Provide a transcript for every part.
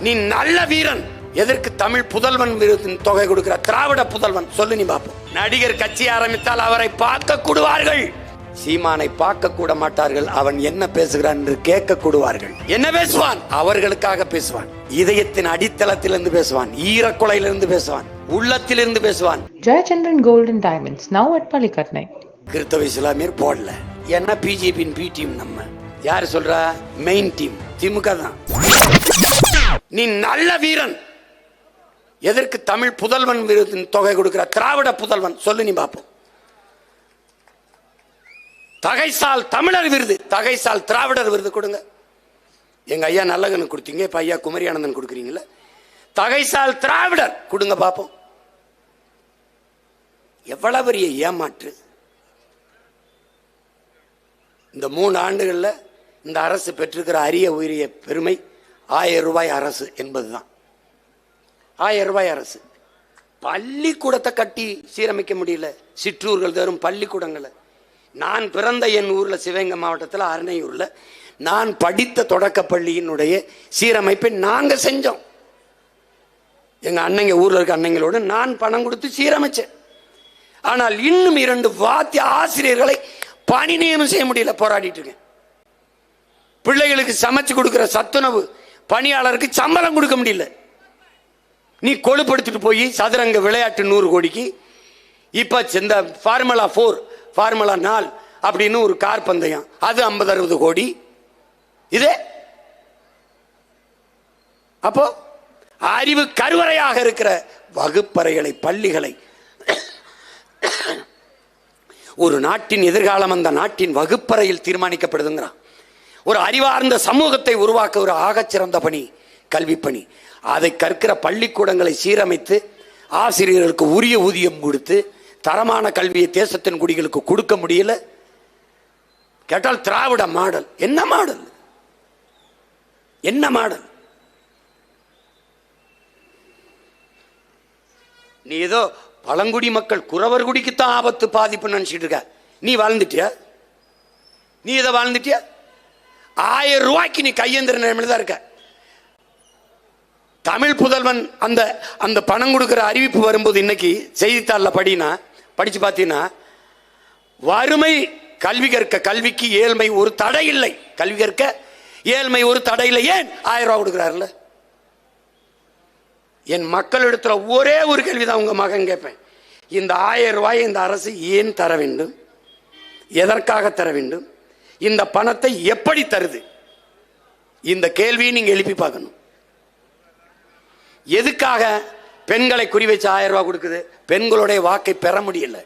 நீ நல்ல வீரன். எதற்கு தமிழ் புதல்வன் விருதின் தொகை கொடுக்கிற திராவிட புதல்வன்? சொல்லு நீ பாப்போம். நடிகர் கட்சி ஆரம்பித்தால் அவரை பார்க்க கூடுவார்கள். சீமானை பார்க்க கூட மாட்டார்கள். அவன் என்ன பேசுகிறான் என்று கேட்க கூடுவார்கள். என்ன பேசுவான்? அவர்களுக்காக பேசுவான். இதயத்தின் அடித்தளத்திலிருந்து பேசுவான். ஈரக்குலையிலிருந்து பேசுவான். உள்ளத்திலிருந்து பேசுவான். Gold and Diamonds, now at Palikatnai. கிறிஸ்தவ இஸ்லாமியர் போடல. ஏன்னா பிஜேபியின் பி டீம் நம்ம? யார் சொல்றா? மெயின் டீம் திமுக தான். நீ நல்ல வீரன். எதற்கு தமிழ் புதல்வன் தொகை கொடுக்கிற? திராவிட புதல்வன். சொல்லு நீ பாப்போம். தகைசால் தமிழர் விருது. தகைசால் திராவிடர் விருது கொடுங்க. எங்க ஐயா நல்லகனுக்கு கொடுத்தீங்க. இப்ப ஐயா குமரி ஆனந்தன் கொடுக்குறீங்களா தகைசால் திராவிடர். கொடுங்க பாப்போம். எவ்வளவு பெரிய ஏமாற்று. இந்த மூணு ஆண்டுகளில் இந்த அரசு பெற்றிருக்கிற அரிய உயரிய பெருமை ஆயிரம் ரூபாய் அரசு என்பது தான் ஆயிரம் ரூபாய் அரசு. பள்ளிக்கூடத்தை கட்டி சீரமைக்க முடியல. சிற்றூர்கள் தரும் பள்ளிக்கூடங்களை. நான் பிறந்த என் ஊரில் சிவகங்கை மாவட்டத்தில் அரணையூரில் நான் படித்த தொடக்க பள்ளியினுடைய சீரமைப்பை நாங்கள் செஞ்சோம். எங்கள் அன்னைங்க ஊரில் இருக்க அன்னைங்களோடு நான் பணம் கொடுத்து சீரமைச்சேன். ஆனால் இன்னும் இரண்டு வாத்திய ஆசிரியர்களை பணி நியமனம் செய்ய முடியல போராடிட்டு இருக்கேன். பிள்ளைகளுக்கு சமைச்சு கொடுக்குற சத்துணவு பணியாளருக்கு சம்பளம் கொடுக்க முடியல. நீ கொழுப்படுத்திட்டு போய் சதுரங்க விளையாட்டு நூறு கோடிக்கு இப்போ இந்த ஃபார்முலா ஃபோர் ஃபார்முலா நாலு அப்படின்னு ஒரு கார் பந்தயம் அது ஐம்பது அறுபது கோடி. இதே. அப்போ அறிவு கருவறையாக இருக்கிற வகுப்பறைகளை பள்ளிகளை ஒரு நாட்டின் எதிர்காலம் அந்த நாட்டின் வகுப்பறையில் தீர்மானிக்கப்படுதுங்கிறான். ஒரு அறிவார்ந்த சமூகத்தை உருவாக்க ஒரு ஆகச்சிறந்த பணி கல்வி பணி. அதை கற்கிற பள்ளிக்கூடங்களை சீரமைத்து ஆசிரியர்களுக்கு உரிய ஊதியம் கொடுத்து தரமான கல்வியை தேசத்தின் குடிகளுக்கு கொடுக்க முடியல. கேட்டால் திராவிட மாடல். என்ன மாடல்? என்ன மாடல்? நீ ஏதோ பழங்குடி மக்கள் குறவர் குடிக்குத்தான் ஆபத்து பாதிப்பு நினைச்சிட்டு இருக்க. நீ வாழ்ந்துட்டியா? நீ இதை வாழ்ந்துட்டியா? ஆயிரம் ரூபாய்க்கு நீ கையேந்திர நிலைமையில் தான் இருக்க. தமிழ் புதல்வன் அந்த அந்த பணம் கொடுக்குற அறிவிப்பு வரும்போது இன்னைக்கு செய்தித்தாளில் படினா படித்து பார்த்தீங்கன்னா வறுமை கல்வி கற்க கல்விக்கு ஏழ்மை ஒரு தடை இல்லை. கல்வி கற்க ஏழ்மை ஒரு தடை இல்லை. ஏன்? ஆயிரம் ரூபா கொடுக்குறாருல்ல. என் மக்களிடத்துல ஒரே ஒரு கேள்விதான் உங்கள் மகன் கேட்பேன். இந்த ஆயிரம் ரூபாயை இந்த அரசு ஏன் தர வேண்டும்? எதற்காக தர வேண்டும்? இந்த பணத்தை எப்படி தருது? இந்த கேள்வியை நீங்க எழுப்பி பார்க்கணும். எதுக்காக பெண்களை குறி வச்சு ஆயிரம் ரூபாய் கொடுக்குது? பெண்களுடைய வாக்கை பெற முடியல.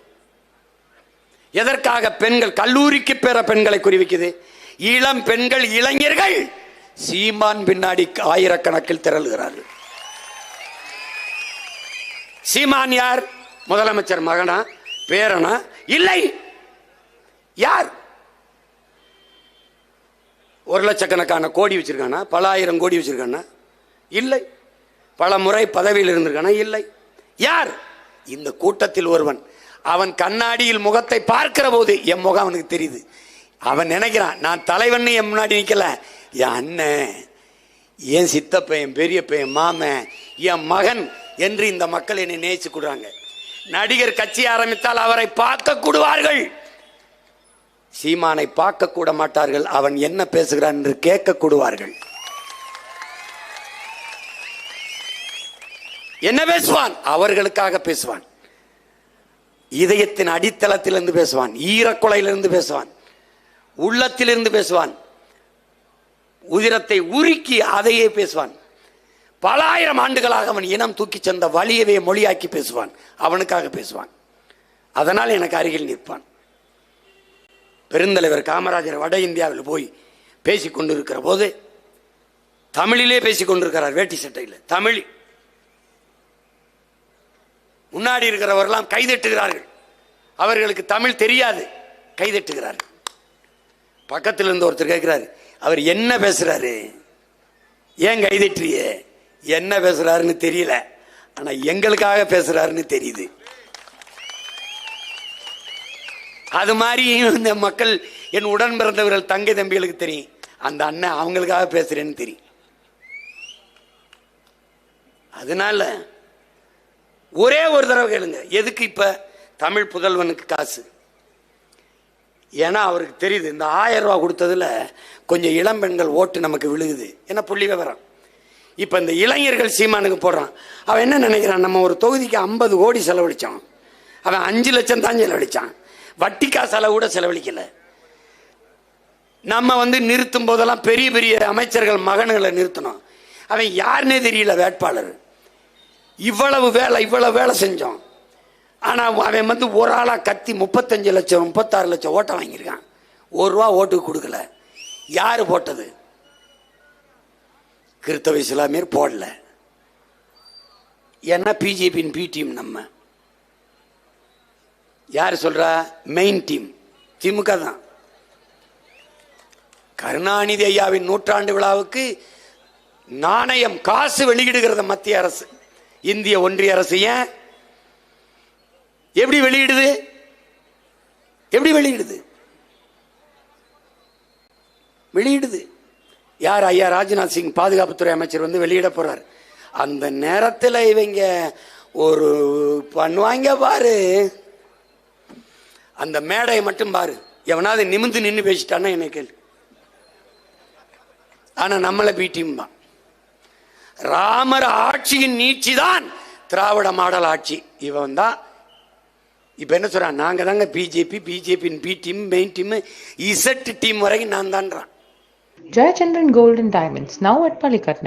எதற்காக பெண்கள் கல்லூரிக்கு பெற பெண்களை குறி வைக்குது? இளம் பெண்கள் இளைஞர்கள் சீமான் பின்னாடி ஆயிரக்கணக்கில் திரளுகிறார்கள். சீமான் யார்? முதலமைச்சர் மகனா? பேரனா? இல்லை. யார்? ஒரு லட்சக்கணக்கான கோடி வச்சுருக்கானா? பல ஆயிரம் கோடி வச்சுருக்கானா? இல்லை. பல முறை பதவியில் இருந்திருக்கானா? இல்லை. யார்? இந்த கூட்டத்தில் ஒருவன். அவன் கண்ணாடியில் முகத்தை பார்க்கிற போது என் முகம் அவனுக்கு தெரியுது. அவன் நினைக்கிறான் நான் தலைவன் என் முன்னாடி நிற்கல என் அண்ணன் என் சித்தப்பன் என் பெரியப்பன் என் மாமன் என் மகன் என்று இந்த மக்கள் என்னை நேசிச்சு கொடுறாங்க நடிகர் கட்சி ஆரம்பித்தால் அவரை பார்க்க கூடுவார்கள். சீமானை பார்க்க கூட மாட்டார்கள். அவன் என்ன பேசுகிறான் என்று கேட்க கூடுவார்கள். என்ன பேசுவான்? அவர்களுக்காக பேசுவான். இதயத்தின் அடித்தளத்திலிருந்து பேசுவான். ஈரக்குலையிலிருந்து பேசுவான். உள்ளத்திலிருந்து பேசுவான். உதிரத்தை உருக்கி அதையே பேசுவான். பல ஆயிரம் ஆண்டுகளாக அவன் இனம் தூக்கிச் சென்ற வழியவே மொழியாக்கி பேசுவான். அவனுக்காக பேசுவான். அதனால் எனக்கு அருகில் நிற்பான். பெருந்தலைவர் காமராஜர் வட இந்தியாவில் போய் பேசிக் கொண்டிருக்கிற போது தமிழிலே பேசி கொண்டிருக்கிறார் வேட்டி சட்டையில். தமிழ். முன்னாடி இருக்கிறவரெல்லாம் கைதட்டுகிறார்கள். அவர்களுக்கு தமிழ் தெரியாது. கைதட்டுகிறார்கள். பக்கத்தில் இருந்து ஒருத்தர் கேட்கிறாரு அவர் என்ன பேசுறாரு? ஏன் கைதட்டுறியே? என்ன பேசுறாருன்னு தெரியல. ஆனால் எங்களுக்காக பேசுறாருன்னு தெரியுது. அது மாதிரி இந்த மக்கள் என் உடன் பிறந்தவர்கள் தங்கை தம்பிகளுக்கு தெரியும். அந்த அண்ணன் அவங்களுக்காக பேசுறேன்னு தெரியும். அதனால ஒரே ஒரு தடவை கேளுங்க. எதுக்கு இப்ப தமிழ் புதல்வனுக்கு காசு? ஏன்னா அவருக்கு தெரியுது இந்த ஆயிரம் ரூபா கொடுத்ததுல கொஞ்சம் இளம்பெண்கள் ஓட்டு நமக்கு விழுகுது. ஏன்னா புள்ளி விவரம்? இப்ப இந்த இளைஞர்கள் சீமானுக்கு போடுறான். அவன் என்ன நினைக்கிறான்? நம்ம ஒரு தொகுதிக்கு ஐம்பது கோடி செலவழிச்சான். அவன் அஞ்சு லட்சம் தான் செலவழிச்சான். வட்டி காசால கூட செலவழிக்கல. நம்ம வந்து நிறுத்தும் போதெல்லாம் பெரிய பெரிய அமைச்சர்கள் மகன்களை நிறுத்தணும். அவன் யாருன்னே தெரியல வேட்பாளர். இவ்வளவு வேலை இவ்வளவு வேலை செஞ்சோம். ஆனால் அவன் வந்து ஒரு ஆளாக கத்தி முப்பத்தஞ்சு லட்சம் முப்பத்தாறு லட்சம் ஓட்டை வாங்கியிருக்கான். ஒரு ரூபா ஓட்டுக்கு கொடுக்கல. யார் போட்டது? கிறிஸ்தவ இஸ்லாமியர் போடல. ஏன்னா பிஜேபியின் பி டீம் நம்ம. யார் சொல்றா? மெயின் டீம் திமுக தான். கருணாநிதி ஐயாவின் நூற்றாண்டு விழாவுக்கு நாணயம் காசு வெளியிடுகிறது மத்திய அரசு. இந்திய ஒன்றிய அரசு ஏன்? எப்படி வெளியிடுது? எப்படி வெளியிடுது? வெளியிடுது. யார் ஐயா ராஜ்நாத் சிங் பாதுகாப்புத்துறை அமைச்சர் வந்து வெளியிட போறார். அந்த நேரத்தில் இவங்க ஒரு பண்ணுவாங்க பாரு. அந்த மேடையை மட்டும் பாரு. எவனாவது நிமிந்து நின்று பேசிட்டான்னா என்ன கேள்வி ஆனா நம்மளை பீட்டிம்பா ராமர் ஆட்சியின் நீட்சி தான் திராவிட மாடல் ஆட்சி. இவன் தான். இப்ப என்ன சொல்றான்? நாங்க தாங்க பிஜேபி பிஜேபியின் B team main team Z team வரைக்கும் நான் தான்றான். Jayachandran golden diamonds now at at